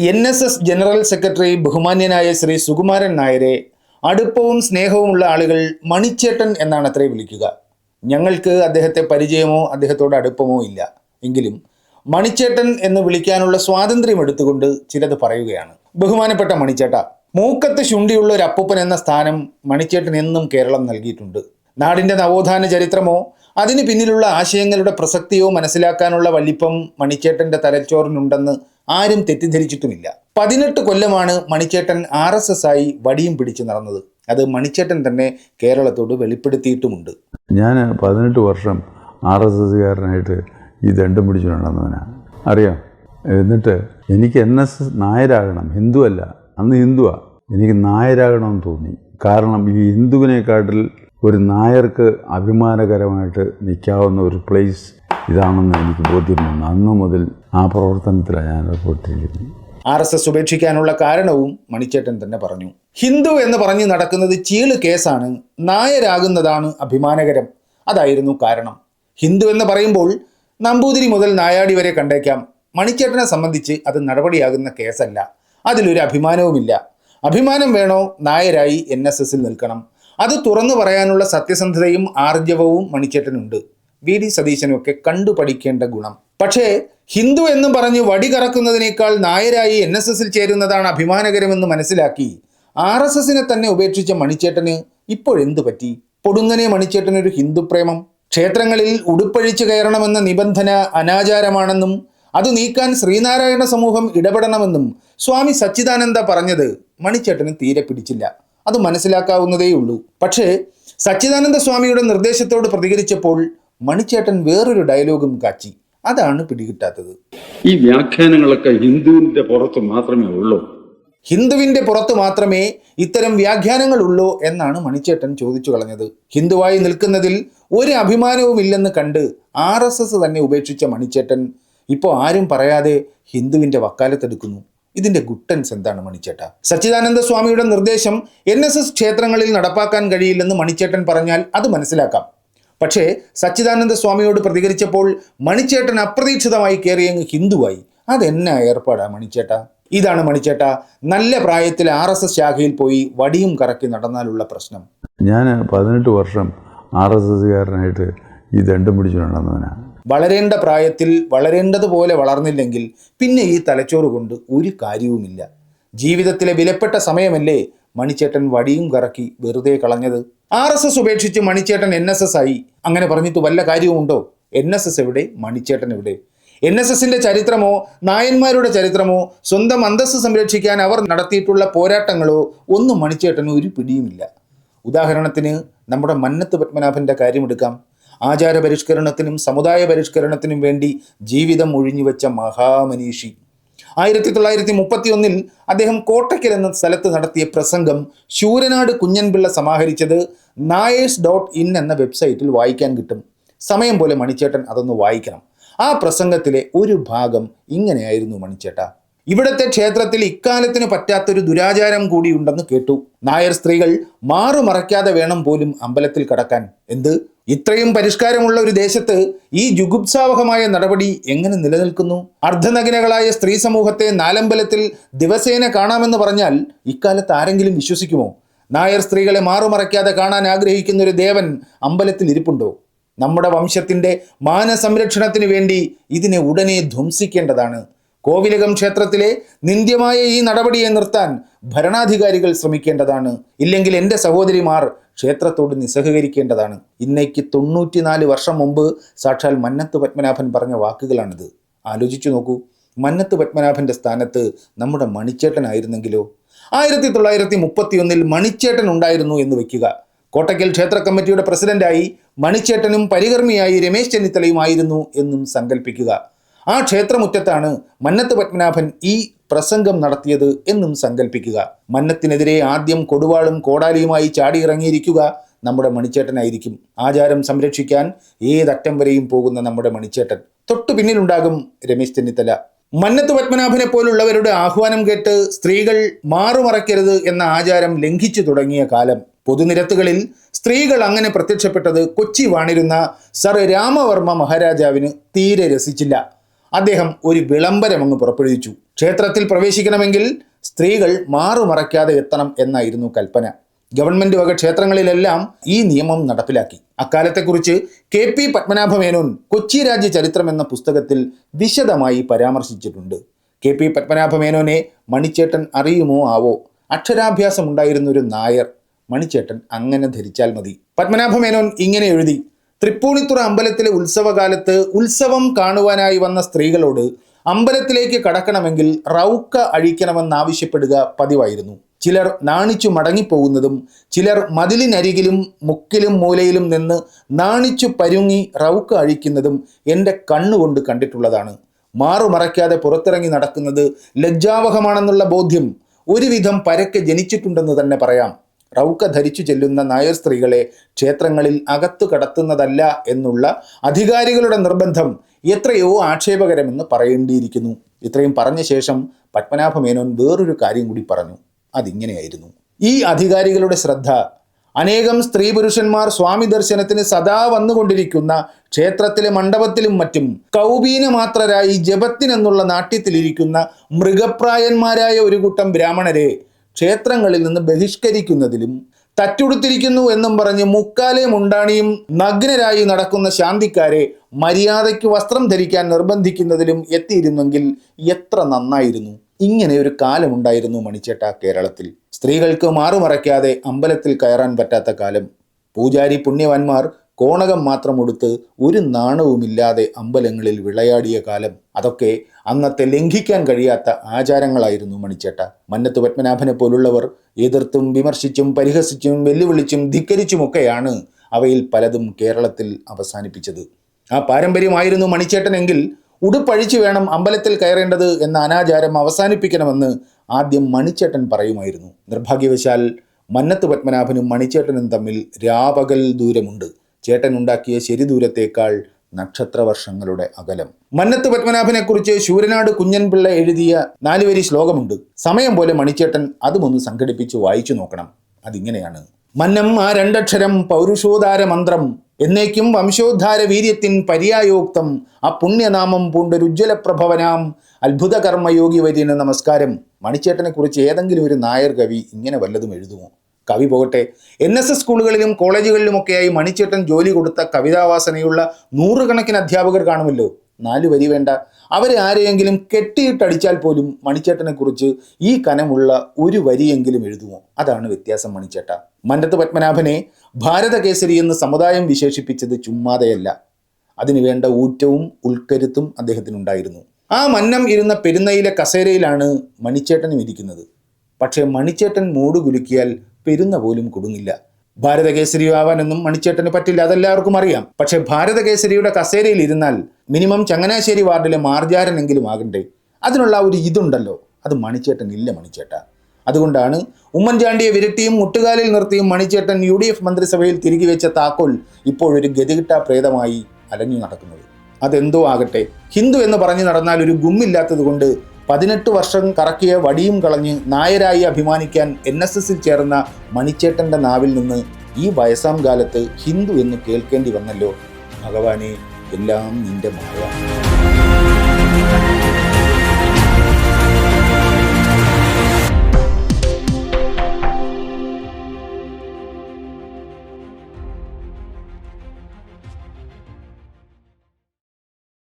N S S general secretary ബഹുമാന്യനായ ശ്രീ സുകുമാരൻ നായരെ അടുപ്പവും സ്നേഹവുമുള്ള ആളുകൾ മണിച്ചേട്ടൻ എന്നാണ് അത്രേ വിളിക്കുക. ഞങ്ങൾക്ക് അദ്ദേഹത്തെ പരിചയമോ അദ്ദേഹത്തോട് അടുപ്പമോ ഇല്ല. എങ്കിലും മണിച്ചേട്ടൻ എന്ന് വിളിക്കാനുള്ള സ്വാതന്ത്ര്യം എടുത്തുകൊണ്ട് ചിലത് പറയുകയാണ്. ബഹുമാനപ്പെട്ട മണിച്ചേട്ട മൂക്കത്ത് ശുണ്ടിയുള്ള ഒരു അപ്പൂപ്പൻ എന്ന സ്ഥാനം മണിച്ചേട്ടൻ എന്നും കേരളം നൽകിയിട്ടുണ്ട്. നാടിന്റെ നവോത്ഥാന ചരിത്രമോ അതിന് പിന്നിലുള്ള ആശയങ്ങളുടെ പ്രസക്തിയോ മനസ്സിലാക്കാനുള്ള വലിപ്പം മണിച്ചേട്ടന്റെ തലച്ചോറിനുണ്ടെന്ന് ആരും തെറ്റിദ്ധരിച്ചിട്ടുമില്ല. പതിനെട്ട് കൊല്ലമാണ് മണിച്ചേട്ടൻ ആർ എസ് എസ് ആയി വടിയും പിടിച്ചു നടന്നത്. അത് മണിച്ചേട്ടൻ തന്നെ കേരളത്തോട് വെളിപ്പെടുത്തിയിട്ടുമുണ്ട്. ഞാൻ പതിനെട്ട് വർഷം ആർ എസ് എസ്സുകാരനായിട്ട് ഈ ദണ്ഡം പിടിച്ചു നടന്നവനാണ് അറിയാം? എന്നിട്ട് എനിക്ക് എൻ എസ് എസ് നായരാകണം. ഹിന്ദു അല്ല അന്ന് ഹിന്ദുവാ. എനിക്ക് നായരാകണമെന്ന് തോന്നി. കാരണം ഈ ഹിന്ദുവിനെക്കാട്ടിൽ ഒരു നായർക്ക് അഭിമാനകരമായിട്ട് നിൽക്കാവുന്ന ഒരു പ്ലേസ് ഇതാണെന്ന് എനിക്ക് ബോധ്യം വന്നു അന്നു മുതൽ ആ പ്രവർത്തനത്തിലാണ് ഞാൻ ഏർപ്പെട്ടിരിക്കുന്നത്. ആർ എസ് എസ് ഉപേക്ഷിക്കാനുള്ള കാരണവും മണിച്ചേട്ടൻ തന്നെ പറഞ്ഞു. ഹിന്ദു എന്ന് പറഞ്ഞ് നടക്കുന്നത് ചീൾ കേസാണ്. നായരാകുന്നതാണ് അഭിമാനകരം. അതായിരുന്നു കാരണം. ഹിന്ദു എന്ന് പറയുമ്പോൾ നമ്പൂതിരി മുതൽ നായാടി വരെ കണ്ടേക്കാം. മണിച്ചേട്ടനെ സംബന്ധിച്ച് അത് നടപടിയാകുന്ന കേസല്ല. അതിലൊരു അഭിമാനവുമില്ല. അഭിമാനം വേണോ? നായരായി എൻ എസ് എസിൽ നിൽക്കണം. അത് തുറന്നു പറയാനുള്ള സത്യസന്ധതയും ആർജവവും മണിച്ചേട്ടനുണ്ട്. വി. ഡി. സതീശനുമൊക്കെ കണ്ടു പഠിക്കേണ്ട ഗുണം. പക്ഷേ ഹിന്ദു എന്നും പറഞ്ഞ് വടി കറക്കുന്നതിനേക്കാൾ നായരായി എൻ എസ് എസിൽ ചേരുന്നതാണ് അഭിമാനകരമെന്ന് മനസ്സിലാക്കി ആർ എസ് എസിനെ തന്നെ ഉപേക്ഷിച്ച മണിച്ചേട്ടന് ഇപ്പോഴെന്തു പറ്റി? പൊടുന്നനെ മണിച്ചേട്ടനൊരു ഹിന്ദു പ്രേമം. ക്ഷേത്രങ്ങളിൽ ഉടുപ്പഴിച്ചു കയറണമെന്ന നിബന്ധന അനാചാരമാണെന്നും അത് നീക്കാൻ ശ്രീനാരായണ സമൂഹം ഇടപെടണമെന്നും സ്വാമി സച്ചിദാനന്ദ പറഞ്ഞത് മണിച്ചേട്ടന് തീരെ പിടിച്ചില്ല. അത് മനസ്സിലാക്കാവുന്നതേയുള്ളൂ പക്ഷേ സച്ചിദാനന്ദ സ്വാമിയുടെ നിർദ്ദേശത്തോട് പ്രതികരിച്ചപ്പോൾ മണിച്ചേട്ടൻ വേറൊരു ഡയലോഗും കാച്ചി. അതാണ് പിടികിട്ടാത്തത്. ഈ വ്യാഖ്യാനങ്ങളൊക്കെ ഹിന്ദുവിന്റെ പുറത്ത് മാത്രമേ ഉള്ളൂ? ഹിന്ദുവിന്റെ പുറത്ത് മാത്രമേ ഇത്തരം വ്യാഖ്യാനങ്ങൾ ഉള്ളൂ എന്നാണ് മണിച്ചേട്ടൻ ചോദിച്ചു കളഞ്ഞത്. ഹിന്ദുവായി നിൽക്കുന്നതിൽ ഒരു അഭിമാനവുമില്ലെന്ന് കണ്ട് ആർ എസ് എസ് തന്നെ ഉപേക്ഷിച്ച മണിച്ചേട്ടൻ ഇപ്പോൾ ആരും പറയാതെ ഹിന്ദുവിന്റെ വക്കാലത്തെടുക്കുന്നു. ഇതിന്റെ ഗുട്ടൻസ് എന്താണ് മണിച്ചേട്ട? സച്ചിദാനന്ദ സ്വാമിയുടെ നിർദ്ദേശം എൻ എസ് എസ് ക്ഷേത്രങ്ങളിൽ നടപ്പാക്കാൻ കഴിയില്ലെന്ന് മണിച്ചേട്ടൻ പറഞ്ഞാൽ അത് മനസ്സിലാക്കാം. പക്ഷേ സച്ചിദാനന്ദ സ്വാമിയോട് പ്രതികരിച്ചപ്പോൾ മണിച്ചേട്ടൻ അപ്രതീക്ഷിതമായി കയറിയങ്ങ് ഹിന്ദുവായി. അതെന്നാ ഏർപ്പാടാ മണിച്ചേട്ട? ഇതാണ് മണിച്ചേട്ട നല്ല പ്രായത്തിൽ ആർ എസ് എസ് ശാഖയിൽ പോയി വടിയും കറക്കി നടന്നാലുള്ള പ്രശ്നം. ഞാൻ പതിനെട്ട് വർഷം ആർ എസ് എസ്സുകാരനായിട്ട് ഈ ദണ്ഡം പിടിച്ചു നടന്നവനാണ് വളരേണ്ട പ്രായത്തിൽ വളരേണ്ടതുപോലെ വളർന്നില്ലെങ്കിൽ പിന്നെ ഈ തലച്ചോറ് കൊണ്ട് ഒരു കാര്യവുമില്ല. ജീവിതത്തിലെ വിലപ്പെട്ട സമയമല്ലേ മണിച്ചേട്ടൻ വടിയും കറക്കി വെറുതെ കളഞ്ഞത്? ആർ എസ് എസ് ഉപേക്ഷിച്ച് മണിച്ചേട്ടൻ എൻ എസ് എസ് ആയി. അങ്ങനെ പറഞ്ഞിട്ട് വല്ല കാര്യവുമുണ്ടോ? എൻ എസ് എസ് എവിടെ? മണിച്ചേട്ടൻ എവിടെ? എൻ എസ് എസിന്റെ ചരിത്രമോ? നായന്മാരുടെ ചരിത്രമോ? സ്വന്തം അന്തസ്സ് സംരക്ഷിക്കാൻ അവർ നടത്തിയിട്ടുള്ള പോരാട്ടങ്ങളോ? ഒന്നും മണിച്ചേട്ടന് ഒരു പിടിയുമില്ല. ഉദാഹരണത്തിന് നമ്മുടെ മന്നത്ത് പത്മനാഭന്റെ കാര്യമെടുക്കാം ആചാര പരിഷ്കരണത്തിനും സമുദായ പരിഷ്കരണത്തിനും വേണ്ടി ജീവിതം ഒഴിഞ്ഞുവെച്ച മഹാമനീഷി. ആയിരത്തി തൊള്ളായിരത്തി മുപ്പത്തി ഒന്നിൽ അദ്ദേഹം കോട്ടയ്ക്കൽ എന്ന സ്ഥലത്ത് നടത്തിയ പ്രസംഗം ശൂരനാട് കുഞ്ഞൻപിള്ള സമാഹരിച്ചത് നായേഴ്സ് ഡോട്ട് ഇൻ എന്ന വെബ്സൈറ്റിൽ വായിക്കാൻ കിട്ടും. സമയം പോലെ മണിച്ചേട്ടൻ അതൊന്ന് വായിക്കണം. ആ പ്രസംഗത്തിലെ ഒരു ഭാഗം ഇങ്ങനെയായിരുന്നു മണിച്ചേട്ട. ഇവിടത്തെ ക്ഷേത്രത്തിൽ ഇക്കാലത്തിന് പറ്റാത്തൊരു ദുരാചാരം കൂടിയുണ്ടെന്ന് കേട്ടു. നായർ സ്ത്രീകൾ മാറുമറയ്ക്കാതെ വേണം പോലും അമ്പലത്തിൽ കടക്കാൻ. എന്ത്? ഇത്രയും പരിഷ്കാരമുള്ള ഒരു ദേശത്ത് ഈ ജുഗുപ്സാവഹമായ നടപടി എങ്ങനെ നിലനിൽക്കുന്നു? അർദ്ധനഗ്നകളായ സ്ത്രീ സമൂഹത്തെ നാലമ്പലത്തിൽ ദിവസേന കാണാമെന്ന് പറഞ്ഞാൽ ഇക്കാലത്ത് ആരെങ്കിലും വിശ്വസിക്കുമോ? നായർ സ്ത്രീകളെ മാറുമറയ്ക്കാതെ കാണാൻ ആഗ്രഹിക്കുന്ന ഒരു ദേവൻ അമ്പലത്തിൽ ഇരിപ്പുണ്ടോ? നമ്മുടെ വംശത്തിന്റെ മാനസംരക്ഷണത്തിന് വേണ്ടി ഇതിനെ ഉടനെ ധ്വംസിക്കേണ്ടതാണ്. കോവിലകം ക്ഷേത്രത്തിലെ നിന്ദ്യമായ ഈ നടപടിയെ നിർത്താൻ ഭരണാധികാരികൾ ശ്രമിക്കേണ്ടതാണ്. ഇല്ലെങ്കിൽ എന്റെ സഹോദരിമാർ ക്ഷേത്രത്തോട് നിസ്സഹകരിക്കേണ്ടതാണ്. ഇന്നേക്ക് തൊണ്ണൂറ്റിനാല് വർഷം മുമ്പ് സാക്ഷാൽ മന്നത്ത് പത്മനാഭൻ പറഞ്ഞ വാക്കുകളാണിത്. ആലോചിച്ചു നോക്കൂ. മന്നത്ത് പത്മനാഭന്റെ സ്ഥാനത്ത് നമ്മുടെ മണിച്ചേട്ടനായിരുന്നെങ്കിലോ? ആയിരത്തി തൊള്ളായിരത്തി മുപ്പത്തിയൊന്നിൽ മണിച്ചേട്ടൻ ഉണ്ടായിരുന്നു എന്ന് വയ്ക്കുക കോട്ടയ്ക്കൽ ക്ഷേത്ര കമ്മിറ്റിയുടെ പ്രസിഡന്റായി മണിച്ചേട്ടനും പരികർമ്മിയായി രമേശ് ചെന്നിത്തലയുമായിരുന്നു എന്നും സങ്കല്പിക്കുക ആ ക്ഷേത്രമുറ്റത്താണ് മന്നത്ത് പത്മനാഭൻ ഈ പ്രസംഗം നടത്തിയത് എന്നും സങ്കല്പിക്കുക മന്നത്തിനെതിരെ ആദ്യം കൊടുവാളും കോടാലിയുമായി ചാടിയിറങ്ങിയിരിക്കുക നമ്മുടെ മണിച്ചേട്ടനായിരിക്കും. ആചാരം സംരക്ഷിക്കാൻ ഏതറ്റം വരെയും പോകുന്ന നമ്മുടെ മണിച്ചേട്ടൻ. തൊട്ടു പിന്നിലുണ്ടാകും രമേശ് ചെന്നിത്തല. മന്നത്ത് പത്മനാഭനെ പോലുള്ളവരുടെ ആഹ്വാനം കേട്ട് സ്ത്രീകൾ മാറുമറയ്ക്കരുത് എന്ന ആചാരം ലംഘിച്ചു തുടങ്ങിയ കാലം. പൊതുനിരത്തുകളിൽ സ്ത്രീകൾ അങ്ങനെ പ്രത്യക്ഷപ്പെട്ടത് കൊച്ചി വാണിരുന്ന സർ രാമവർമ്മ മഹാരാജാവിന് തീരെ രസിച്ചില്ല. അദ്ദേഹം ഒരു വിളംബരം അങ്ങ് പുറപ്പെടുവിച്ചു. ക്ഷേത്രത്തിൽ പ്രവേശിക്കണമെങ്കിൽ സ്ത്രീകൾ മാറുമറയ്ക്കാതെ എത്തണം എന്നായിരുന്നു കൽപ്പന. ഗവൺമെന്റ് വക ക്ഷേത്രങ്ങളിലെല്ലാം ഈ നിയമം നടപ്പിലാക്കി. അക്കാലത്തെക്കുറിച്ച് കെ പി പത്മനാഭമേനോൻ കൊച്ചി രാജ്യ ചരിത്രം എന്ന പുസ്തകത്തിൽ വിശദമായി പരാമർശിച്ചിട്ടുണ്ട്. കെ പി പത്മനാഭമേനോനെ മണിച്ചേട്ടൻ അറിയുമോ ആവോ? അക്ഷരാഭ്യാസം ഉണ്ടായിരുന്ന ഒരു നായർ മണിച്ചേട്ടൻ അങ്ങനെ ധരിച്ചാൽ മതി. പത്മനാഭമേനോൻ ഇങ്ങനെ എഴുതി തൃപ്പൂണിത്തുറ അമ്പലത്തിലെ ഉത്സവകാലത്ത് ഉത്സവം കാണുവാനായി വന്ന സ്ത്രീകളോട് അമ്പലത്തിലേക്ക് കടക്കണമെങ്കിൽ റൗക്ക അഴിക്കണമെന്നാവശ്യപ്പെടുക പതിവായിരുന്നു. ചിലർ നാണിച്ചു മടങ്ങിപ്പോകുന്നതും ചിലർ മതിലിനരികിലും മുക്കിലും മൂലയിലും നിന്ന് നാണിച്ചു പരുങ്ങി റൗക്ക അഴിക്കുന്നതും എന്റെ കണ്ണുകൊണ്ട് കണ്ടിട്ടുള്ളതാണ്. മാറുമറയ്ക്കാതെ പുറത്തിറങ്ങി നടക്കുന്നത് ലജ്ജാവഹമാണെന്നുള്ള ബോധ്യം ഒരുവിധം പരക്കെ ജനിച്ചിട്ടുണ്ടെന്ന് തന്നെ പറയാം. റൗക്ക ധരിച്ചു ചെല്ലുന്ന നായർ സ്ത്രീകളെ ക്ഷേത്രങ്ങളിൽ അകത്തു കടത്തുന്നതല്ല എന്നുള്ള അധികാരികളുടെ നിർബന്ധം എത്രയോ ആക്ഷേപകരമെന്ന് പറയേണ്ടിയിരിക്കുന്നു. ഇത്രയും പറഞ്ഞ ശേഷം പത്മനാഭമേനോൻ വേറൊരു കാര്യം കൂടി പറഞ്ഞു. അതിങ്ങനെയായിരുന്നു. ഈ അധികാരികളുടെ ശ്രദ്ധ അനേകം സ്ത്രീ പുരുഷന്മാർ സ്വാമി ദർശനത്തിന് സദാ വന്നുകൊണ്ടിരിക്കുന്ന ക്ഷേത്രത്തിലെ മണ്ഡപത്തിലും മറ്റും കൗബീനമാത്രരായി ജപത്തിനെന്നുള്ള നാട്യത്തിലിരിക്കുന്ന മൃഗപ്രായന്മാരായ ഒരു കൂട്ടം ബ്രാഹ്മണരെ ക്ഷേത്രങ്ങളിൽ നിന്ന് ബഹിഷ്കരിക്കുന്നതിലും തറ്റുടുത്തിരിക്കുന്നു എന്നും പറഞ്ഞ് മുക്കാലെ മുണ്ടാണിയും നഗ്നരായി നടക്കുന്ന ശാന്തിക്കാരെ മര്യാദയ്ക്ക് വസ്ത്രം ധരിക്കാൻ നിർബന്ധിക്കുന്നതിലും എത്തിയിരുന്നെങ്കിൽ എത്ര നന്നായിരുന്നു. ഇങ്ങനെ ഒരു കാലമുണ്ടായിരുന്നു മണിച്ചേട്ട കേരളത്തിൽ. സ്ത്രീകൾക്ക് മാറുമറയ്ക്കാതെ അമ്പലത്തിൽ കയറാൻ പറ്റാത്ത കാലം. പൂജാരി പുണ്യവാന്മാർ കോണകം മാത്രം ഒരു നാണവുമില്ലാതെ അമ്പലങ്ങളിൽ വിളയാടിയ കാലം അതൊക്കെ അന്നത്തെ ലംഘിക്കാൻ കഴിയാത്ത ആചാരങ്ങളായിരുന്നു മണിച്ചേട്ട. മന്നത്ത് പത്മനാഭനെ പോലുള്ളവർ എതിർത്തും വിമർശിച്ചും പരിഹസിച്ചും വെല്ലുവിളിച്ചും ധിക്കരിച്ചുമൊക്കെയാണ് അവയിൽ പലതും കേരളത്തിൽ അവസാനിപ്പിച്ചത്. ആ പാരമ്പര്യമായിരുന്നു മണിച്ചേട്ടനെങ്കിൽ ഉടുപ്പഴിച്ചു വേണം അമ്പലത്തിൽ കയറേണ്ടത് എന്ന അനാചാരം അവസാനിപ്പിക്കണമെന്ന് ആദ്യം മണിച്ചേട്ടൻ പറയുമായിരുന്നു. നിർഭാഗ്യവശാൽ മന്നത്ത് പത്മനാഭനും മണിച്ചേട്ടനും തമ്മിൽ രാപകൽ ദൂരമുണ്ട്. ചേട്ടൻ ഉണ്ടാക്കിയ ശരി ദൂരത്തേക്കാൾ നക്ഷത്രവർഷങ്ങളുടെ അകലം. മന്നത്ത് പത്മനാഭനെക്കുറിച്ച് ശൂരനാട് കുഞ്ഞൻപിള്ള എഴുതിയ നാലുവരി ശ്ലോകമുണ്ട്. സമയം പോലെ മണിച്ചേട്ടൻ അതുമൊന്ന് സംഘടിപ്പിച്ച് വായിച്ചു നോക്കണം. അതിങ്ങനെയാണ്. മന്നം ആ രണ്ടക്ഷരം പൗരുഷോദാര മന്ത്രം. എന്നേക്കും വംശോദ്ധാര വീര്യത്തിൻ പര്യായോക്തം. ആ പുണ്യനാമം പൂണ്ടൊരുജ്വല പ്രഭവനാം അത്ഭുത കർമ്മയോഗി വര്യന് നമസ്കാരം. മണിച്ചേട്ടനെ കുറിച്ച് ഏതെങ്കിലും ഒരു നായർ കവി ഇങ്ങനെ വല്ലതും എഴുതുമോ? കവി പോകട്ടെ. എൻ എസ് എസ് സ്കൂളുകളിലും കോളേജുകളിലുമൊക്കെയായി മണിച്ചേട്ടൻ ജോലി കൊടുത്ത കവിതാവാസനയുള്ള നൂറുകണക്കിന് അധ്യാപകർ കാണുമല്ലോ. നാല് വരി വേണ്ട. അവരെ ആരെയെങ്കിലും കെട്ടിയിട്ടടിച്ചാൽ പോലും മണിച്ചേട്ടനെക്കുറിച്ച് ഈ കനമുള്ള ഒരു വരിയെങ്കിലും എഴുതുമോ? അതാണ് വ്യത്യാസം മണിച്ചേട്ട. മന്നത്ത് പത്മനാഭനെ ഭാരതകേസരി എന്ന് സമുദായം വിശേഷിപ്പിച്ചത് ചുമ്മാതെയല്ല. അതിനുവേണ്ട ഊറ്റവും ഉൾക്കരുത്തും അദ്ദേഹത്തിനുണ്ടായിരുന്നു. ആ മന്നം ഇരുന്ന പെരുന്നയിലെ കസേരയിലാണ് മണിച്ചേട്ടനും ഇരിക്കുന്നത്. പക്ഷേ മണിച്ചേട്ടൻ മൂട് കുലുക്കിയാൽ പെരുന്ന പോലും കുടുങ്ങില്ല ഭാരതകേസരി ആവാനൊന്നും മണിച്ചേട്ടന് പറ്റില്ല അതെല്ലാവർക്കും അറിയാം. പക്ഷെ ഭാരതകേസരിയുടെ കസേരയിൽ ഇരുന്നാൽ മിനിമം ചങ്ങനാശ്ശേരി വാർഡിലെ മാർജാരനെങ്കിലും ആകണ്ടേ. അതിനുള്ള ഒരു ഇതുണ്ടല്ലോ. അത് മണിച്ചേട്ടൻ ഇല്ല മണിച്ചേട്ട. അതുകൊണ്ടാണ് ഉമ്മൻചാണ്ടിയെ വിരട്ടിയും മുട്ടുകാലിൽ നിർത്തിയും മണിച്ചേട്ടൻ യു ഡി എഫ് മന്ത്രിസഭയിൽ തിരികെ വെച്ച താക്കോൽ ഇപ്പോഴൊരു ഗതികിട്ട പ്രേതമായി അലഞ്ഞു നടക്കുന്നത്. അതെന്തോ ആകട്ടെ. ഹിന്ദു എന്ന് പറഞ്ഞു നടന്നാൽ ഒരു ഗുമ്മില്ലാത്തത് കൊണ്ട് പതിനെട്ട് വർഷം കറക്കിയ വടിയും കളഞ്ഞ് നായരായി അഭിമാനിക്കാൻ എൻ എസ് എസിൽ ചേർന്ന മണിച്ചേട്ടന്റെ നാവിൽ നിന്ന് ഈ വയസ്സാം കാലത്ത് ഹിന്ദു എന്ന് കേൾക്കേണ്ടി വന്നല്ലോ. ഭഗവാനെ എല്ലാം നിന്റെ മായ.